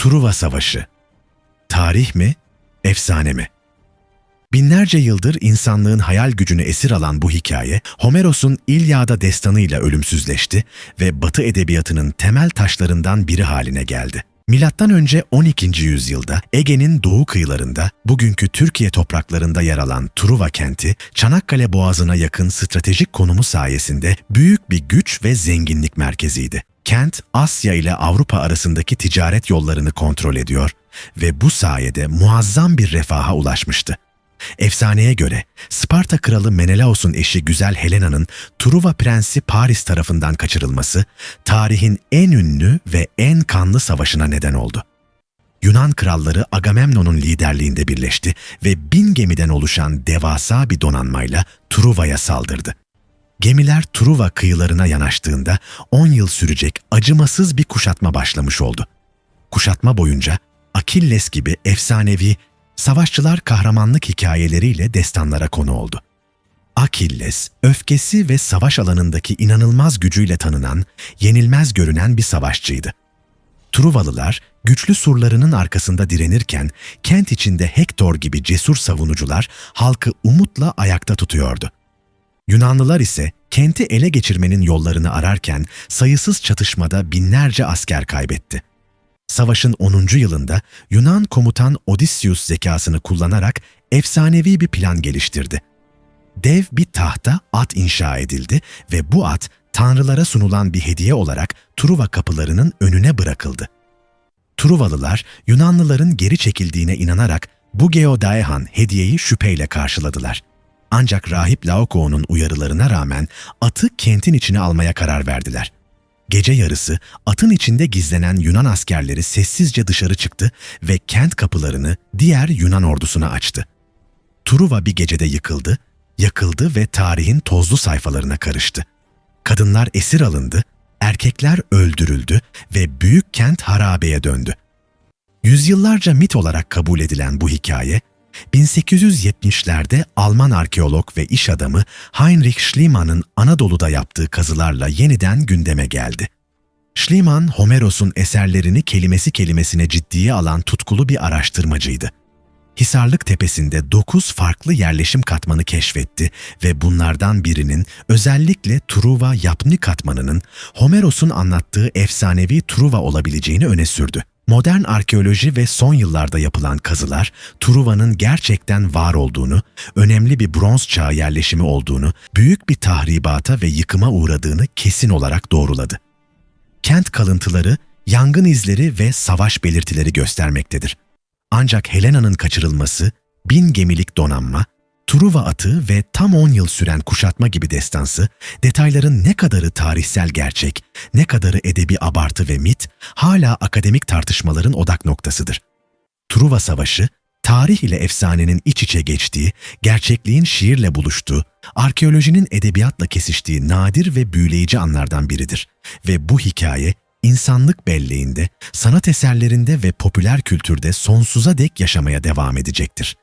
Truva Savaşı. Tarih mi, efsane mi? Binlerce yıldır insanlığın hayal gücünü esir alan bu hikaye, Homeros'un İlyada destanıyla ölümsüzleşti ve Batı edebiyatının temel taşlarından biri haline geldi. Milattan önce 12. yüzyılda Ege'nin doğu kıyılarında, bugünkü Türkiye topraklarında yer alan Truva kenti, Çanakkale Boğazı'na yakın stratejik konumu sayesinde büyük bir güç ve zenginlik merkeziydi. Kent, Asya ile Avrupa arasındaki ticaret yollarını kontrol ediyor ve bu sayede muazzam bir refaha ulaşmıştı. Efsaneye göre Sparta kralı Menelaos'un eşi güzel Helena'nın Truva prensi Paris tarafından kaçırılması tarihin en ünlü ve en kanlı savaşına neden oldu. Yunan kralları Agamemnon'un liderliğinde birleşti ve bin gemiden oluşan devasa bir donanmayla Truva'ya saldırdı. Gemiler Truva kıyılarına yanaştığında 10 yıl sürecek acımasız bir kuşatma başlamış oldu. Kuşatma boyunca Akilles gibi efsanevi savaşçılar kahramanlık hikayeleriyle destanlara konu oldu. Akilles, öfkesi ve savaş alanındaki inanılmaz gücüyle tanınan, yenilmez görünen bir savaşçıydı. Truvalılar güçlü surlarının arkasında direnirken kent içinde Hektor gibi cesur savunucular halkı umutla ayakta tutuyordu. Yunanlılar ise kenti ele geçirmenin yollarını ararken sayısız çatışmada binlerce asker kaybetti. Savaşın 10. yılında Yunan komutan Odysseus zekasını kullanarak efsanevi bir plan geliştirdi. Dev bir tahta at inşa edildi ve bu at tanrılara sunulan bir hediye olarak Truva kapılarının önüne bırakıldı. Truvalılar Yunanlıların geri çekildiğine inanarak bu Geodaehan hediyeyi şüpheyle karşıladılar. Ancak rahip Laokoon'un uyarılarına rağmen atı kentin içine almaya karar verdiler. Gece yarısı atın içinde gizlenen Yunan askerleri sessizce dışarı çıktı ve kent kapılarını diğer Yunan ordusuna açtı. Truva bir gecede yıkıldı, yakıldı ve tarihin tozlu sayfalarına karıştı. Kadınlar esir alındı, erkekler öldürüldü ve büyük kent harabeye döndü. Yüzyıllarca mit olarak kabul edilen bu hikaye, 1870'lerde Alman arkeolog ve iş adamı Heinrich Schliemann'ın Anadolu'da yaptığı kazılarla yeniden gündeme geldi. Schliemann, Homeros'un eserlerini kelimesi kelimesine ciddiye alan tutkulu bir araştırmacıydı. Hisarlık Tepesi'nde 9 farklı yerleşim katmanı keşfetti ve bunlardan birinin özellikle Truva Yapni katmanının Homeros'un anlattığı efsanevi Truva olabileceğini öne sürdü. Modern arkeoloji ve son yıllarda yapılan kazılar, Truva'nın gerçekten var olduğunu, önemli bir bronz çağı yerleşimi olduğunu, büyük bir tahribata ve yıkıma uğradığını kesin olarak doğruladı. Kent kalıntıları, yangın izleri ve savaş belirtileri göstermektedir. Ancak Helena'nın kaçırılması, bin gemilik donanma, Truva atı ve tam 10 yıl süren kuşatma gibi destansı, detayların ne kadarı tarihsel gerçek, ne kadarı edebi abartı ve mit, hala akademik tartışmaların odak noktasıdır. Truva Savaşı, tarih ile efsanenin iç içe geçtiği, gerçekliğin şiirle buluştuğu, arkeolojinin edebiyatla kesiştiği nadir ve büyüleyici anlardan biridir. Ve bu hikaye, insanlık belleğinde, sanat eserlerinde ve popüler kültürde sonsuza dek yaşamaya devam edecektir.